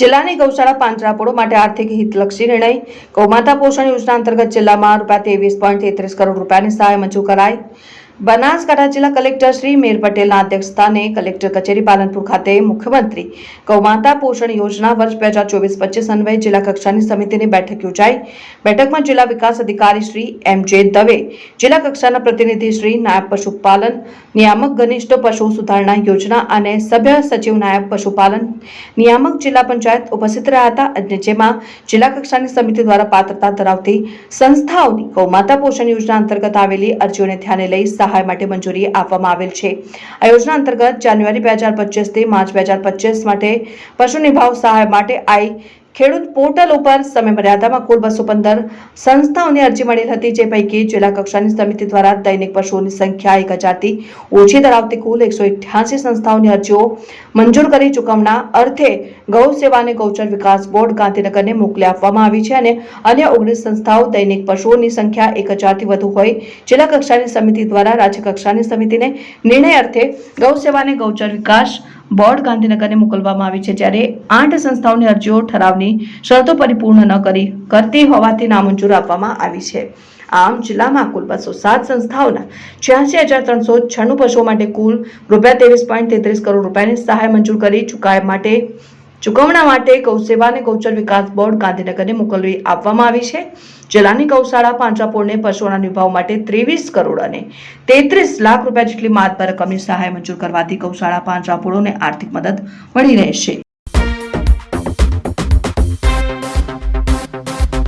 જિલ્લાની ગૌશાળા પાંજરાપોળો માટે આર્થિક હિતલક્ષી નિર્ણય. ગૌમાતા પોષણ યોજના અંતર્ગત જિલ્લામાં રૂપિયા ત્રેવીસ પોઈન્ટ તેત્રીસ કરોડ રૂપિયાની સહાય મંજૂર કરાઈ. બનાસકાંઠા જિલ્લા કલેક્ટર શ્રી મેર પટેલના અધ્યક્ષસ્થાને કલેક્ટર કચેરી પાલનપુર ખાતે મુખ્યમંત્રી કૌમાતા પોષણ યોજના વર્ષ બે હજાર ચોવીસ પચીસ અન્વયે જિલ્લા કક્ષાની સમિતિની બેઠક યોજાઈ. બેઠકમાં જિલ્લા વિકાસ અધિકારી શ્રી એમ જે દવે, જિલ્લા કક્ષાના પ્રતિનિધિ શ્રી નાયબ પશુપાલન, નિયામક ઘનિષ્ઠ પશુ સુધારણા યોજના અને સભ્ય સચિવ નાયબ પશુપાલન, નિયામક જિલ્લા પંચાયત ઉપસ્થિત રહ્યા હતા અને જેમાં જિલ્લા કક્ષાની સમિતિ દ્વારા પાત્રતા ધરાવતી સંસ્થાઓની ગૌમાતા પોષણ યોજના અંતર્ગત આવેલી અરજીઓને ધ્યાને લઈ સહાય માટે મંજૂરી આપવામાં આવેલ છે. આ યોજના અંતર્ગત જાન્યુઆરી બે હજાર પચીસથી માર્ચ બે હજાર પચીસ માટે પશુની ભાવ સહાય માટે આઈ ખેડૂત પોર્ટલ ઉપર સમય મર્યાદામાં કુલ બસો પંદર સંસ્થાઓની અરજી મળેલ હતી, જે પૈકી જિલ્લા કક્ષાની સમિતિ દ્વારા દૈનિક પશુઓની સંખ્યા એક હજારથી ઓછી ધરાવતી કુલ એકસો સંસ્થાઓની અરજીઓ મંજૂર કરી ચૂકવણા અર્થે ગૌ સેવા અને ગૌચર વિકાસ બોર્ડ ગાંધીનગરને મોકલી આપવામાં આવી છે અને અન્ય ઓગણીસ સંસ્થાઓ દૈનિક પશુઓની સંખ્યા એક હજારથી વધુ હોય, જિલ્લા કક્ષાની સમિતિ દ્વારા રાજ્ય કક્ષાની સમિતિને નિર્ણય અર્થે ગૌ સેવા અને ગૌચર વિકાસ બોર્ડ ગાંધીનગરને મોકલવામાં આવી છે. જ્યારે આઠ સંસ્થાઓની અરજીઓ ઠરાવની શરતો પરિપૂર્ણ ન કરી, કરતી હોવાથી નામંજૂર આપવામાં આવી છે. આમ, જિલ્લામાં કુલ બસો સાત સંસ્થાઓના છ્યાસી હજાર ત્રણસો છન્નું પશુઓ માટે કુલ રૂપિયા ત્રેવીસ પોઈન્ટ તેત્રીસ કરોડ રૂપિયાની સહાય મંજૂર કરી ચુકાય માટે ચુકવણા માટે ગૌસેવા અને ગૌચર વિકાસ બોર્ડ ગાંધીનગરને મોકલવી આપવામાં આવી છે. જિલ્લાની ગૌશાળા, પાંજરાપોળને પશુઓના નિભાવ માટે ત્રેવીસ કરોડ અને તેત્રીસ લાખ રૂપિયા જેટલી માતબર રકમની સહાય મંજૂર કરવાથી ગૌશાળા, પાંજરાપોળોને આર્થિક મદદ મળી રહેશે.